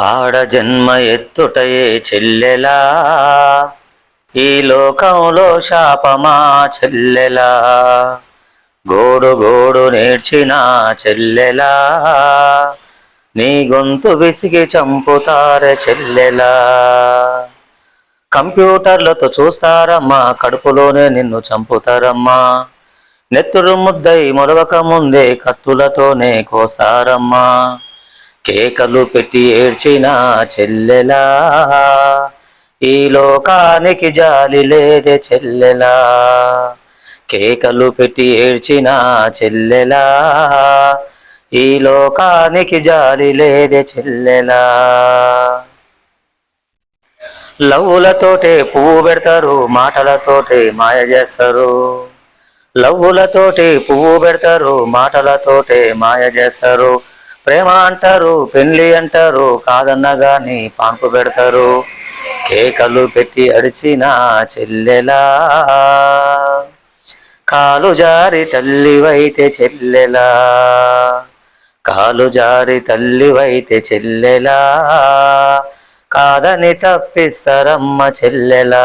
ఆడ జన్మ ఎత్తుటయే చెల్లెలా? ఈ లోకంలో శాపమా చెల్లెలా? గోడు గోడు నేర్చిన చెల్లెలా? నీ గొంతు విసిగి చంపుతారే చెల్లెలా? కంప్యూటర్లతో చూస్తారమ్మా కడుపులోనే నిన్ను చంపుతారమ్మా. నెత్తురు ముద్దై మొలవక ముందే కత్తులతోనే కోస్తారమ్మా. కేకలు పెట్టి ఏడ్చిన చెల్లెలా. ఈ లోకానికి జాలి లేదే చెల్లెలా. కేకలు పెట్టి ఏడ్చిన చెల్లెలా. ఈ లోకానికి జాలి లేదే చెల్లెలా. లవ్వులతోటే పువ్వు పెడతారు మాటలతోటే మాయ చేస్తారు. లవ్వులతోటి పువ్వు పెడతారు మాటలతోటే మాయ చేస్తారు. ప్రేమ అంటారు పెళ్ళి అంటారు కాదన్నగాని పాంపు పెడతారు. కేకలు పెట్టి అడిచిన చెల్లెలా. కాలు జారి తల్లివైతే చెల్లెలా. కాలు జారి తల్లివైతే చెల్లెలా. కాదని తప్పిస్తారమ్మ చెల్లెలా.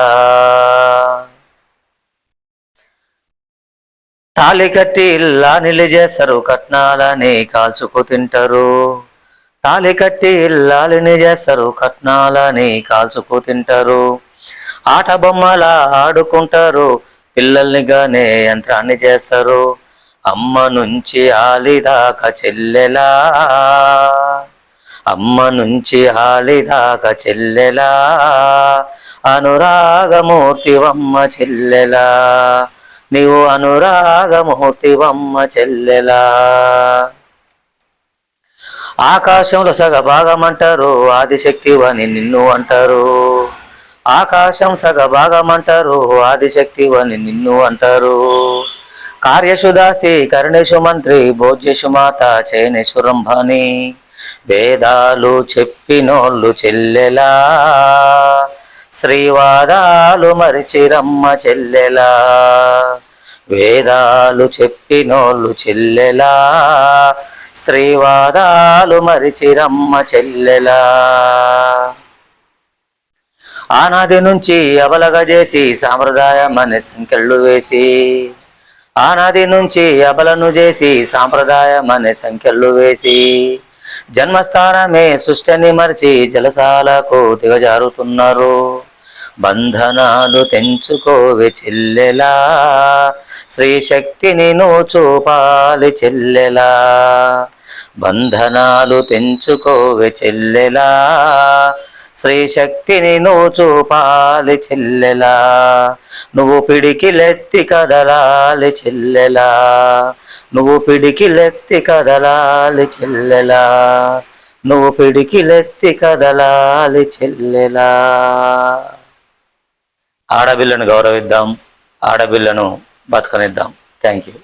తాళి కట్టి ఇల్లా చేస్తారు కట్నాలని కాల్చుకు తింటారు తాళి కట్టి ఇల్లాలిని చేస్తారు కట్నాలని కాల్చుకు తింటారు ఆట బొమ్మల ఆడుకుంటారు పిల్లల్ని గానే యంత్రాన్ని చేస్తారు అమ్మ నుంచి ఆలిదాకా చెల్లెలా అమ్మ నుంచి ఆలిదాకా చెల్లెలా అనురాగమూర్తివమ్మ చెల్లెలా. నీవు అనురాగమూర్తివమ్మ చెల్లెలా. ఆకాశంలో సగ భాగం అంటారు ఆదిశక్తివని నిన్ను అంటారు. ఆకాశం సగ భాగం అంటారు ఆదిశక్తివని నిన్ను అంటారు. కార్యశుదాసి కరుణేశు మంత్రి భోజ్యశు మాత చేనేశురంభని వేదాలు చెప్పినోళ్ళు చెల్లెలా. శ్రీవాదాలు మరిచిరమ్మ చెల్లెలా. వేదాలు చెప్పినోళ్ళు చెల్లెలా. స్త్రీవాదాలు మరిచిరమ్మ చెల్లెలా. ఆనాది నుంచి అబలగా చేసి సాంప్రదాయం అనే సంఖ్యలు వేసి ఆనాది నుంచి అబలను చేసి సాంప్రదాయం అనే సంఖ్యలు వేసి జన్మస్థానమే సృష్టిని మరిచి జలసాలకు దిగజారుతున్నారు. బంధనాలు తెంచుకోవే చెల్లెలా. శ్రీశక్తిని నువ్వు చూపాలి చెల్లెలా. బంధనాలు తెంచుకోవే చెల్లెలా. శ్రీశక్తిని నువ్వు చూపాలి చెల్లెలా. నువ్వు పిడికిలెత్తి కదలాలి చెల్లెలా. నువ్వు పిడికిలెత్తి కదలాలి చెల్లెలా. నువ్వు పిడికిలెత్తి కదలాలి చెల్లెలా. ఆడబిల్లను గౌరవిద్దాం ఆడబిల్లను బతకనిద్దాం. Thank you